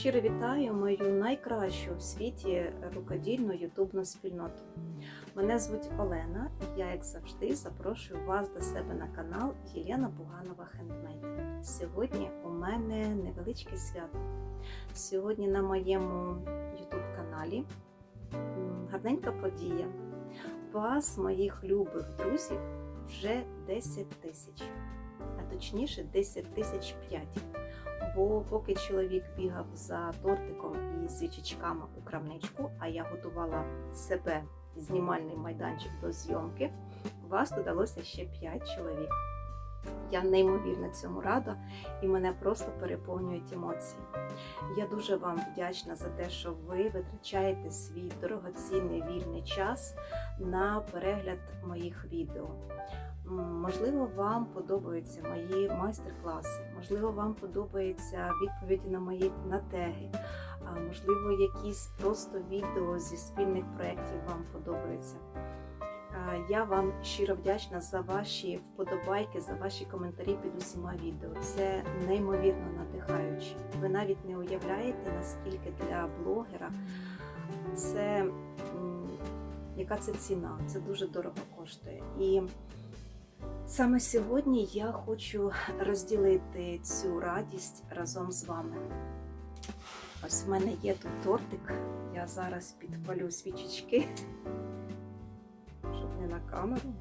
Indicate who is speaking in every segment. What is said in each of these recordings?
Speaker 1: Щиро вітаю мою найкращу в світі рукодільну ютубну спільноту. Мене звуть Олена, і я, як завжди, запрошую вас до себе на канал Єлена Буганова Хендмейд. Сьогодні у мене невеличке свято. Сьогодні на моєму ютуб каналі гарненька подія. Вас, моїх любих друзів, вже 10 тисяч, а точніше 10 тисяч 5. Бо поки чоловік бігав за тортиком і свічечками у крамничку, а я готувала себе знімальний майданчик до зйомки, вас додалося ще 5 чоловік. Я неймовірно цьому рада і мене просто переповнюють емоції. Я дуже вам вдячна за те, що ви витрачаєте свій дорогоцінний вільний час на перегляд моїх відео. Можливо, вам подобаються мої майстер-класи, можливо, вам подобаються відповіді на мої на теги, можливо, якісь просто відео зі спільних проєктів вам подобаються. Я вам щиро вдячна за ваші вподобайки, за ваші коментарі під усіма відео. Це неймовірно надихаюче. Ви навіть не уявляєте, наскільки для блогера це яка це ціна, це дуже дорого коштує. І Саме сьогодні я хочу розділити цю радість разом з вами. Ось в мене є тут тортик. Я зараз підпалю свічечки, щоб не на камеру.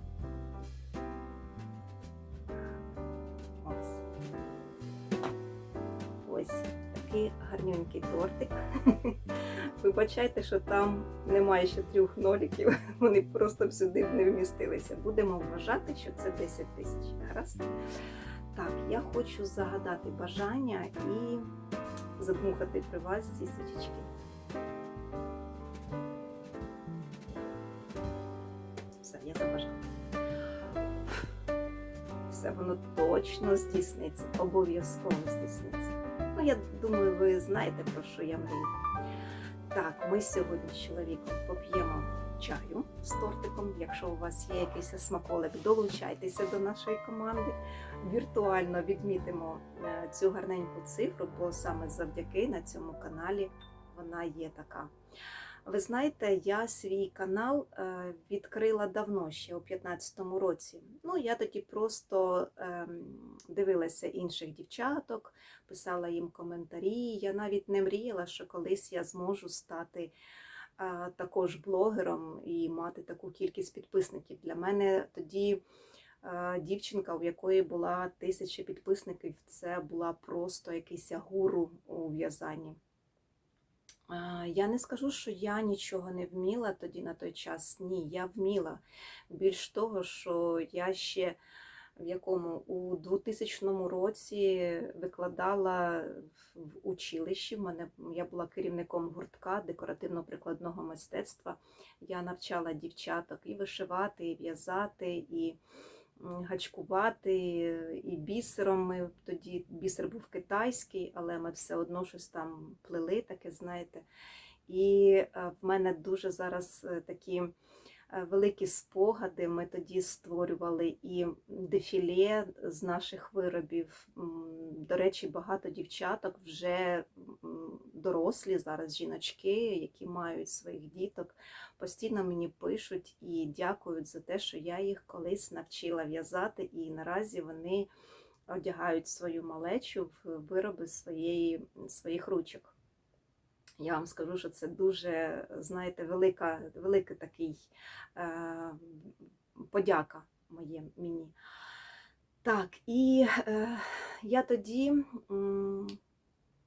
Speaker 1: Такий гарненький тортик. Вибачайте, що там немає ще трьох ноліків, вони просто сюди не вмістилися. Будемо вважати, що це 10 тисяч. Так, я хочу загадати бажання і задмухати при вас ці свічечки. Все, я забажала. Все воно точно здійсниться, обов'язково здійсниться. Я думаю, ви знаєте, про що я мрію. Так, ми сьогодні з чоловіком поп'ємо чаю з тортиком. Якщо у вас є якийсь смаколик, долучайтеся до нашої команди. Віртуально відмітимо е, цю гарненьку цифру, бо саме завдяки на цьому каналі вона є така. Ви знаєте, я свій канал е, відкрила давно, ще у 2015 році. Ну, я тоді просто ем, дивилася інших дівчаток, писала їм коментарі. Я навіть не мріяла, що колись я зможу стати також блогером і мати таку кількість підписників. Для мене тоді дівчинка, у якої була тисяча підписників, це була просто якийсь гуру у в'язанні. Я не скажу, що я нічого не вміла тоді на той час. Ні, я вміла. Більш того, що я ще в якому у 2000 році викладала в училищі. В мене я була керівником гуртка декоративно-прикладного мистецтва. Я навчала дівчаток і вишивати, і в'язати, і гачкувати, і бісером. Ми тоді бісер був китайський, але ми все одно щось там плели, таке, знаєте. І е, в мене дуже зараз е, такі. Е, великі спогади. Ми тоді створювали і дефіле з наших виробів. До речі, багато дівчаток вже дорослі зараз жіночки, які мають своїх діток, постійно мені пишуть і дякують за те, що я їх колись навчила в'язати, і наразі вони одягають свою малечу в вироби своєї, своїх ручок. Я вам скажу, що це дуже, знаєте, велика, велика такий е, подяка моє мені. Так, і е, я тоді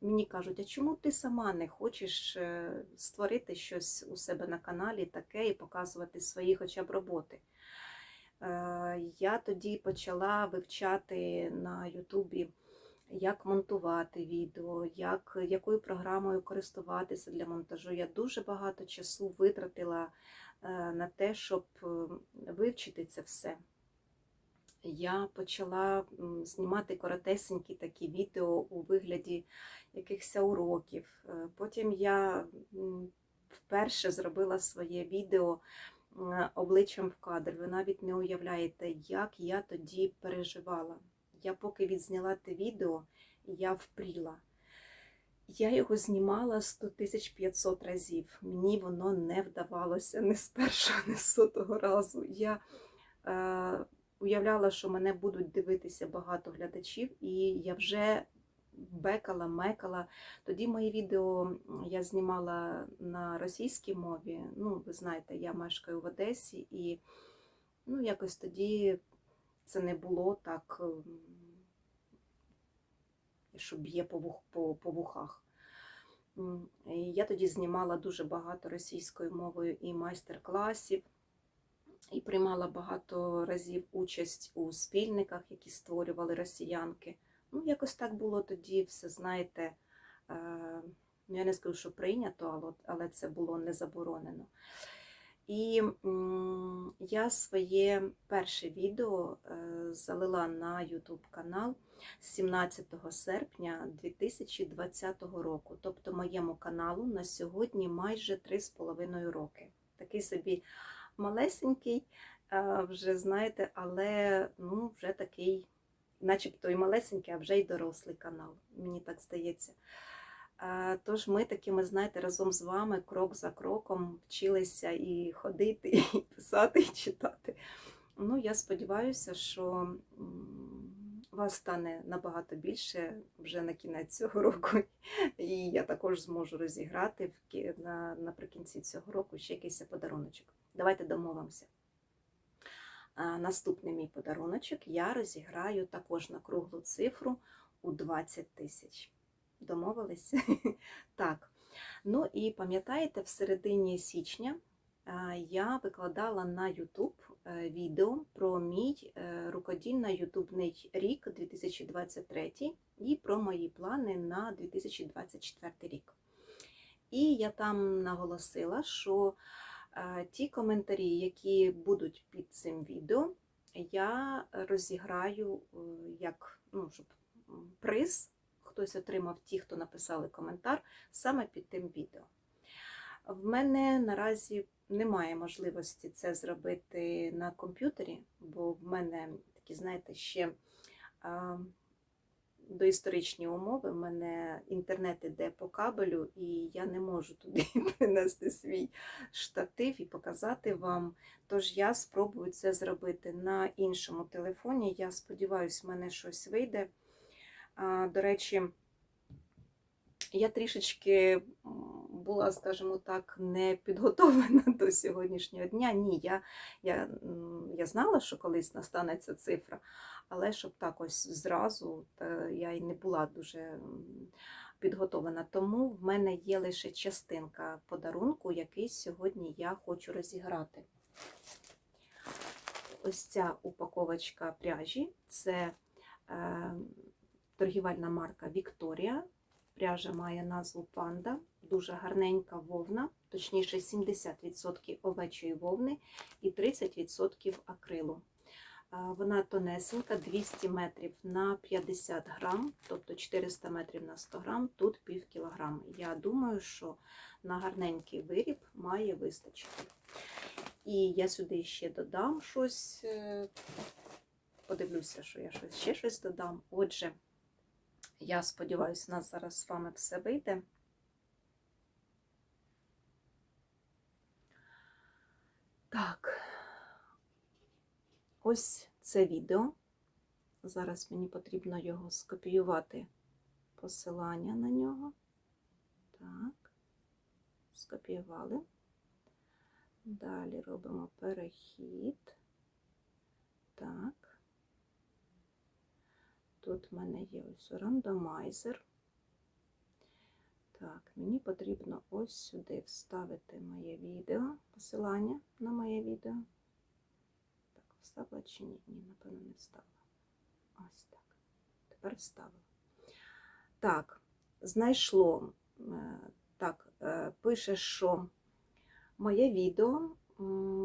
Speaker 1: мені кажуть, а чому ти сама не хочеш е, створити щось у себе на каналі таке і показувати свої хоча б роботи? Е, Я тоді почала вивчати на Ютубі як монтувати відео, як, якою програмою користуватися для монтажу. Я дуже багато часу витратила е, на те, щоб е, вивчити це все. Я почала знімати коротесенькі такі відео у вигляді якихось уроків. Е, потім я вперше зробила своє відео обличчям в кадр. Ви навіть не уявляєте, як я тоді переживала. Я поки відзняла те відео, я впріла. Я його знімала 100 500 разів. Мені воно не вдавалося не з першого, не з сотого разу. Я е, уявляла, що мене будуть дивитися багато глядачів, і я вже бекала, мекала. Тоді мої відео я знімала на російській мові. Ну, ви знаєте, я мешкаю в Одесі, і ну, якось тоді це не було так, що б'є по, вух, по, по вухах. Я тоді знімала дуже багато російською мовою і майстер-класів, і приймала багато разів участь у спільниках, які створювали росіянки. Ну, якось так було тоді, все знаєте. е, Ну, я не скажу, що прийнято, але це було не заборонено. І я своє перше відео е, залила на YouTube канал 17 серпня 2020 року. Тобто моєму каналу на сьогодні майже 3,5 роки. Такий собі малесенький, е, вже знаєте, але ну, вже такий, начебто і малесенький, а вже й дорослий канал. Мені так здається. Тож ми такими, знаєте, разом з вами крок за кроком вчилися і ходити, і писати, і читати. Ну, я сподіваюся, що вас стане набагато більше вже на кінець цього року. І я також зможу розіграти на, наприкінці цього року ще якийсь подаруночок. Давайте домовимося. Наступний мій подаруночок я розіграю також на круглу цифру у 20 тисяч. Домовились? Так. Ну і пам'ятаєте, в середині січня е, я викладала на YouTube е, відео про мій е, рукодільно-ютубний рік 2023 і про мої плани на 2024 рік. І я там наголосила, що ті коментарі, які будуть під цим відео, я розіграю як ну, щоб приз хтось отримав ті, хто написали коментар саме під тим відео. В мене наразі немає можливості це зробити на комп'ютері, бо в мене такі, знаєте, ще доісторичні умови. В мене інтернет іде по кабелю, і я не можу туди принести свій штатив і показати вам. Тож я спробую це зробити на іншому телефоні. Я сподіваюся, в мене щось вийде. До речі, я трішечки була, скажімо так, не підготовлена до сьогоднішнього дня. Ні, я, я, я знала, що колись настане ця цифра, але щоб так ось зразу, я й не була дуже підготовлена. Тому в мене є лише частинка подарунку, який сьогодні я хочу розіграти. Ось ця упаковочка пряжі це е, торгівельна марка Вікторія. Пряжа має назву Панда, дуже гарненька вовна, точніше 70% овечої вовни і 30% акрилу. Вона тонесенька, 200 метрів на 50 грам, тобто 400 метрів на 100 грам, тут пів кілограма. Я думаю, що на гарненький виріб має вистачити. І я сюди ще додам щось, е, подивлюся, що я ще щось додам. Отже, я сподіваюся, у нас зараз з вами все вийде. Так, ось це відео. Зараз мені потрібно його скопіювати, посилання на нього. Так, скопіювали. Далі робимо перехід. Так. Тут в мене є ось рандомайзер. Так, мені потрібно ось сюди вставити моє відео, посилання на моє відео. Так, вставила чи ні? Ні, напевно, не вставила. Ось так. Тепер вставила. Так, знайшло. е, Так, е, пише, що моє відео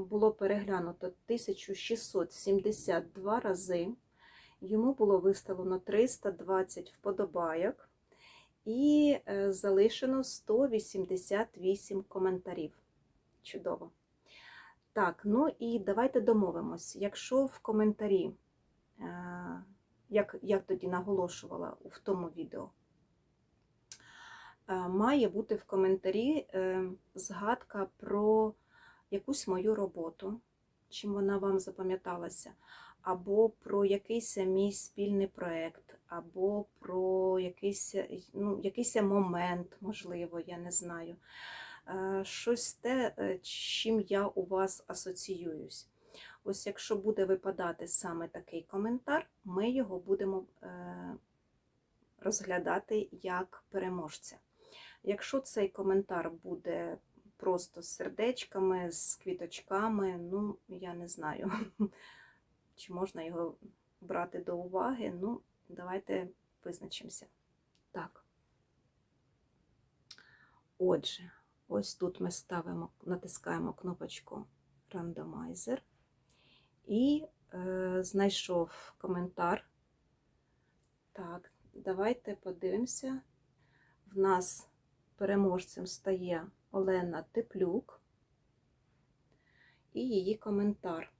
Speaker 1: було переглянуто 1672 рази. Йому було виставлено 320 вподобайок і е, залишено 188 коментарів. Чудово. Так, ну і давайте домовимось. Якщо в коментарі, е, як, як тоді наголошувала в тому відео, е, має бути в коментарі згадка про якусь мою роботу, чим вона вам запам'яталася, або про якийсь мій спільний проєкт, або про якийсь, ну, якийсь момент, можливо, я не знаю. Е, Щось те, е, чим я у вас асоціююсь. Ось якщо буде випадати саме такий коментар, ми його будемо е, розглядати як переможця. Якщо цей коментар буде просто з сердечками, з квіточками, ну, я не знаю, чи можна його брати до уваги. Ну, давайте визначимося. Так. Отже, ось тут ми ставимо, натискаємо кнопочку Randomizer і е, знайшов коментар. Так, давайте подивимося. В нас переможцем стає Олена Теплюк і її коментар.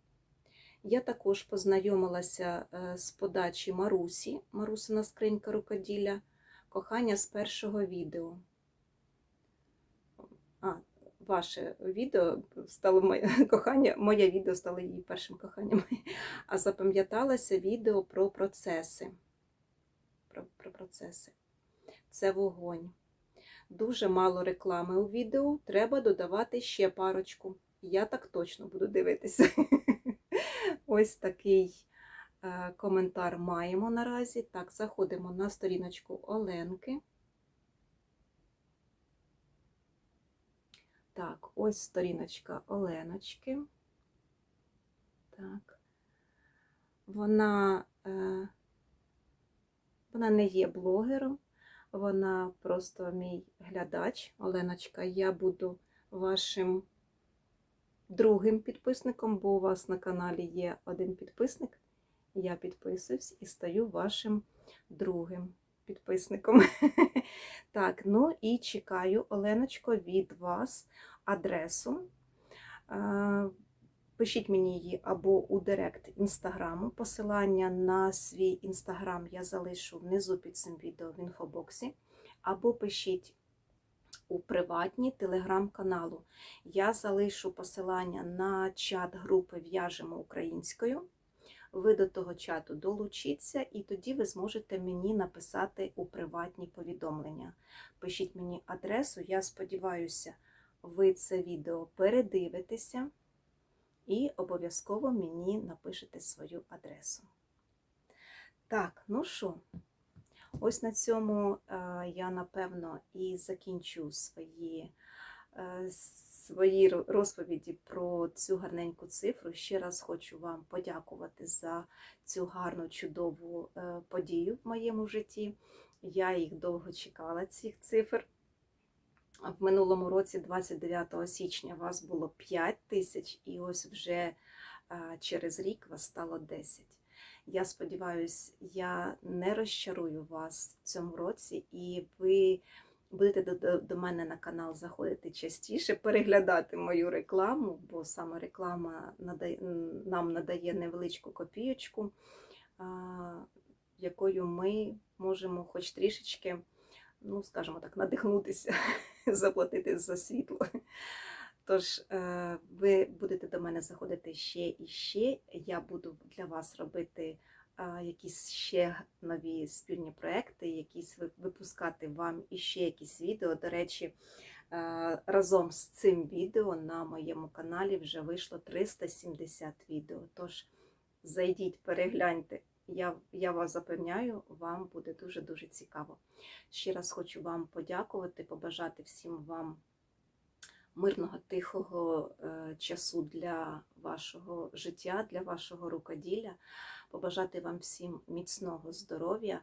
Speaker 1: Я також познайомилася е, з подачі Марусі, Марусина скринька рукоділля, кохання з першого відео. А, ваше відео стало моє кохання, моє відео стало її першим коханням. А запам'яталося відео про процеси. Про, про процеси. Це вогонь. Дуже мало реклами у відео, треба додавати ще парочку. Я так точно буду дивитися. Ось такий е, коментар маємо наразі. Так, заходимо на сторіночку Оленки. Так, ось сторіночка Оленочки. Так. Вона, е, вона не є блогером, вона просто мій глядач. Оленочка, я буду вашим другим підписником, бо у вас на каналі є один підписник. Я підписуюсь і стаю вашим другим підписником. Так, ну і чекаю, Оленочко, від вас адресу. Пишіть мені її або у директ інстаграму. Посилання на свій інстаграм я залишу внизу під цим відео в інфобоксі. Або пишіть у приватні телеграм-каналу. Я залишу посилання на чат групи В'яжемо українською. Ви до того чату долучіться, і тоді ви зможете мені написати у приватні повідомлення. Пишіть мені адресу, я сподіваюся, ви це відео передивитеся і обов'язково мені напишете свою адресу. Так, ну що, ось на цьому е, я напевно і закінчу свої. е, свої розповіді про цю гарненьку цифру. Ще раз хочу вам подякувати за цю гарну, чудову е, подію в моєму житті. Я їх довго чекала, цих цифр. В минулому році, 29 січня, вас було 5 тисяч, і ось вже через рік вас стало 10. Я сподіваюся, я не розчарую вас в цьому році, і ви будете до, до, до мене на канал заходити частіше, переглядати мою рекламу, бо саме реклама надає, нам надає невеличку копійочку, якою ми можемо хоч трішечки, ну, скажімо так, надихнутися, заплатити за світло. Тож, е, ви будете до мене заходити ще і ще. Я буду для вас робити якісь ще нові спільні проекти, якісь випускати вам іще якісь відео. До речі, разом з цим відео на моєму каналі вже вийшло 370 відео. Тож зайдіть, перегляньте. Я я вас запевняю, вам буде дуже-дуже цікаво. Ще раз хочу вам подякувати, побажати всім вам мирного, тихого е, часу для вашого життя, для вашого рукоділля побажати вам всім міцного здоров'я.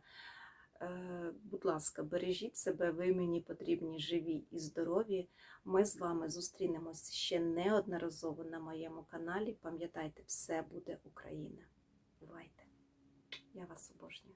Speaker 1: Е, будь ласка, бережіть себе, ви мені потрібні живі і здорові. Ми з вами зустрінемось ще неодноразово на моєму каналі. Пам'ятайте, все буде Україна. Бувайте! Я вас обожнюю.